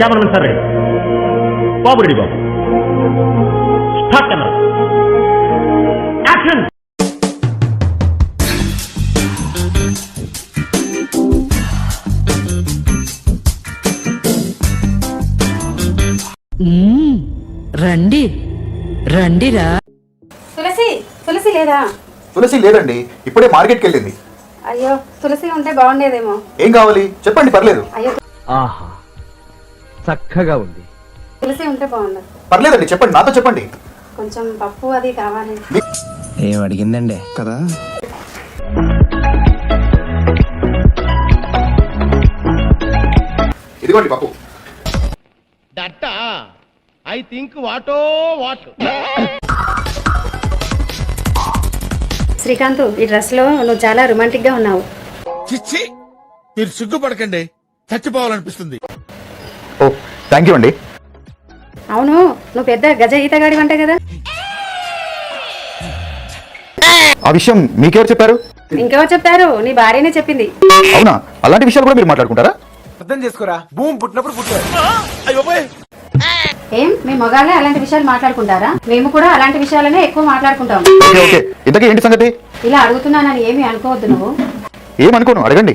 Cameraman sir బాబు ready బాబు. Start camera. Action. రండి. రండిరా. తులసి తులసి లేదా తులసి లేదండి ఇప్పుడే మార్కెట్కి వెళ్ళింది. అయ్యో తులసి ఉంటే బాగుండేదేమో. ఏం కావాలి? చెప్పండి పర్లేదు. అయ్యో ఆహా. చక్కగా ఉంది. తులసి ఉంటే బాగుండదు పర్లేదండి చెప్పండి నాతో చెప్పండి. కొంచెం పప్పు అది కావాలి. ఏం అడిగిందండి? కదా? ఇదిగోండి పప్పు. దట్ట? ఐ థింక్ వాటో వాట్? శ్రీకాంత్ ఈ డ్రెస్లో నువ్వు చాలా రొమాంటిక్గా ఉన్నావు. చిచ్చి మీరు సిగ్గుపడకండి. చచ్చిపోవాలనిపిస్తుంది. ఓ థ్యాంక్ యూ అండి. అవును నువ్వు పెద్ద గజ ఈతగాడి వంట కదా. ఆ విషయం మీకెవరు చెప్పారు? ఇంకెవరు చెప్తారు నీ భార్యనే చెప్పింది. అవునా? అలాంటి విషయాలు కూడా మీరు మాట్లాడుకుంటారా? అర్థం చేసుకోరా? భూమి పుట్టినప్పుడు పుట్టారు. ఏం మీ మగాళ్ళే అలాంటి విషయాలు మాట్లాడుకుంటారా? మేము కూడా అలాంటి విషయాలనే ఎక్కువ మాట్లాడుకుంటాం. Okay okay. ఇంతకీ ఏంటి సంగతి? ఇలా అడుగుతున్నానని ఏమీ అనుకోవద్దు నువ్వు. ఏమనుకోను? అడగండి.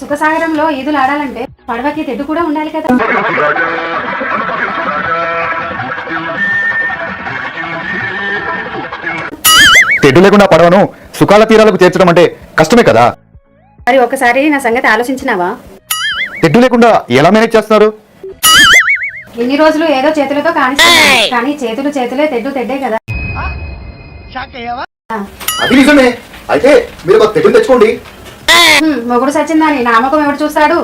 సుఖసాగరంలో ఈదులు ఆడాలంటే పడవకి తెడ్డు కూడా ఉండాలి కదా. తెడ్డు లేకుండా పడవను సుఖాల తీరాలకు చేర్చడం అంటే కష్టమే కదా. మరి ఒకసారి నా సంగతి ఆలోచించినావా? తెడ్డు లేకుండా ఎలా మేనేజ్ చేస్తున్నారు? ఇన్ని రోజులు ఏదో చేతులతో కాని కానీ చేతులు చేతులే తెడ్డు తెడ్డే కదా. అది నిజమే. అయితే మీరు ఒక తెడ్డు తెచ్చుకోండి. మొగుడు సచ్చిందని నామకం ఎవడు చూస్తాడు?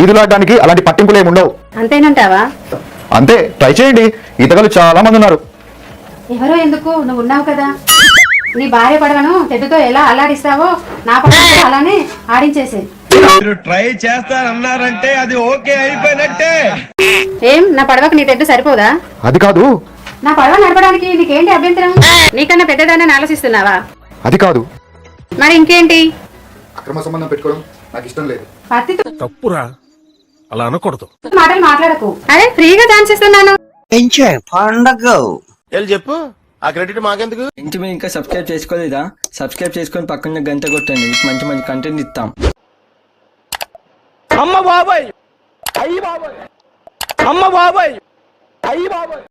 ఈదులాడడానికి అలాంటి పట్టింపులు ఏమి ఉండవు. అంతేనంటావా? అంతే ట్రై చేయండి. ఈతగాళ్ళు చాలా మంది ఉన్నారు. ఎవరో ఎందుకు? నువ్వు ఉన్నావు కదా. నీ భార్య పడవను తెడ్డుతో ఎలా అల్లాడిస్తావో నా పడవ అలానే ఆడించేసే మీరు ట్రై చేస్తారన్నారంటే అది ఓకే అయిపోయినట్టే. ఏం? నా పడవకు నీ తెడ్డు సరిపోదా? అది కాదు. నా పడవ నడపడానికి నీకేంటి అభ్యంతరం? నీకన్నా పెద్దదాన్ని ఆలోచిస్తున్నావా? అది కాదు. మరి ఇంకేంటి? అక్రమ సంబంధం పెట్టుకోవడం నాకు ఇష్టం లేదు. తప్పురా. అలా అనకూడదు. మాటలు మాట్లాడకు. అరే ఫ్రీగా డాన్స్ ఇస్తున్నాను పండగ. చెప్పు ఆ క్రెడిట్ మాకెందుకు? ఇంటి మీరు ఇంకా సబ్స్క్రైబ్ చేసుకోలేదా? సబ్స్క్రైబ్ చేసుకొని పక్కన గంట కొట్టండి. మీకు మంచి మంచి కంటెంట్ ఇస్తాం. అమ్మ బాబాయ్! అయ్యి బాబాయ్! అమ్మ బాబాయ్! అయ్యి బాబాయ్!